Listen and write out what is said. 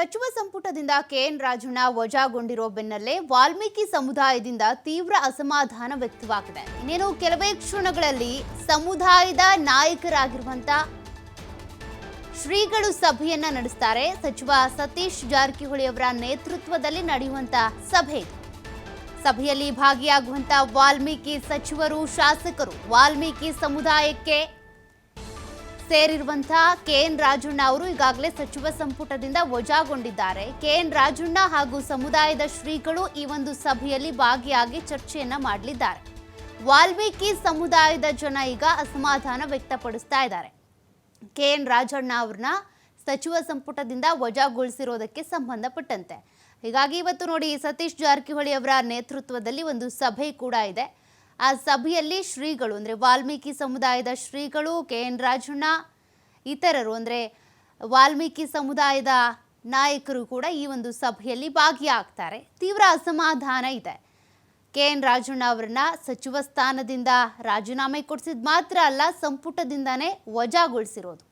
ಸಚಿವ ಸಂಪುಟದಿಂದ ಕೆಎನ್ ರಾಜಣ್ಣ ವಜಾಗೊಂಡಿರೋ ಬೆನ್ನಲ್ಲೇ ವಾಲ್ಮೀಕಿ ಸಮುದಾಯದಿಂದ ತೀವ್ರ ಅಸಮಾಧಾನ ವ್ಯಕ್ತವಾಗಿದೆ. ಇನ್ನೇನು ಕೆಲವೇ ಕ್ಷಣಗಳಲ್ಲಿ ಸಮುದಾಯದ ನಾಯಕರಾಗಿರುವಂತ ಶ್ರೀಗಳು ಸಭೆಯನ್ನ ನಡೆಸ್ತಾರೆ. ಸಚಿವ ಸತೀಶ್ ಜಾರಕಿಹೊಳಿ ಅವರ ನೇತೃತ್ವದಲ್ಲಿ ನಡೆಯುವಂತ ಸಭೆ ಸಭೆಯಲ್ಲಿ ಭಾಗಿಯಾಗುವಂತ ವಾಲ್ಮೀಕಿ ಸಚಿವರು, ಶಾಸಕರು ವಾಲ್ಮೀಕಿ ಸಮುದಾಯಕ್ಕೆ ಸೇರಿರುವಂತಹ ಕೆ ಎನ್ ರಾಜಣ್ಣ ಅವರು ಈಗಾಗಲೇ ಸಚಿವ ಸಂಪುಟದಿಂದ ವಜಾಗೊಂಡಿದ್ದಾರೆ. ಕೆ ಎನ್ ರಾಜಣ್ಣ ಹಾಗೂ ಸಮುದಾಯದ ಶ್ರೀಗಳು ಈ ಒಂದು ಸಭೆಯಲ್ಲಿ ಭಾಗಿಯಾಗಿ ಚರ್ಚೆಯನ್ನ ಮಾಡಲಿದ್ದಾರೆ. ವಾಲ್ಮೀಕಿ ಸಮುದಾಯದ ಜನ ಈಗ ಅಸಮಾಧಾನ ವ್ಯಕ್ತಪಡಿಸ್ತಾ ಇದ್ದಾರೆ. ಕೆ ಎನ್ ರಾಜಣ್ಣ ಅವ್ರನ್ನ ಸಚಿವ ಸಂಪುಟದಿಂದ ವಜಾಗೊಳಿಸಿರೋದಕ್ಕೆ ಸಂಬಂಧಪಟ್ಟಂತೆ. ಹೀಗಾಗಿ ಇವತ್ತು ನೋಡಿ ಸತೀಶ್ ಜಾರಕಿಹೊಳಿ ಅವರ ನೇತೃತ್ವದಲ್ಲಿ ಒಂದು ಸಭೆ ಕೂಡ ಇದೆ. ಆ ಸಭೆಯಲ್ಲಿ ಶ್ರೀಗಳು, ಅಂದರೆ ವಾಲ್ಮೀಕಿ ಸಮುದಾಯದ ಶ್ರೀಗಳು, ಕೆ. ಎನ್. ರಾಜಣ್ಣ, ಇತರರು, ಅಂದರೆ ವಾಲ್ಮೀಕಿ ಸಮುದಾಯದ ನಾಯಕರು ಕೂಡ ಈ ಒಂದು ಸಭೆಯಲ್ಲಿ ಭಾಗಿಯಾಗ್ತಾರೆ. ತೀವ್ರ ಅಸಮಾಧಾನ ಇದೆ. ಕೆ. ಎನ್. ರಾಜಣ್ಣ ಅವರನ್ನ ಸಚಿವ ಸ್ಥಾನದಿಂದ ರಾಜೀನಾಮೆ ಕೊಡಿಸಿದ ಮಾತ್ರ ಅಲ್ಲ, ಸಂಪುಟದಿಂದಾನೇ ವಜಾಗೊಳಿಸಿರೋದು.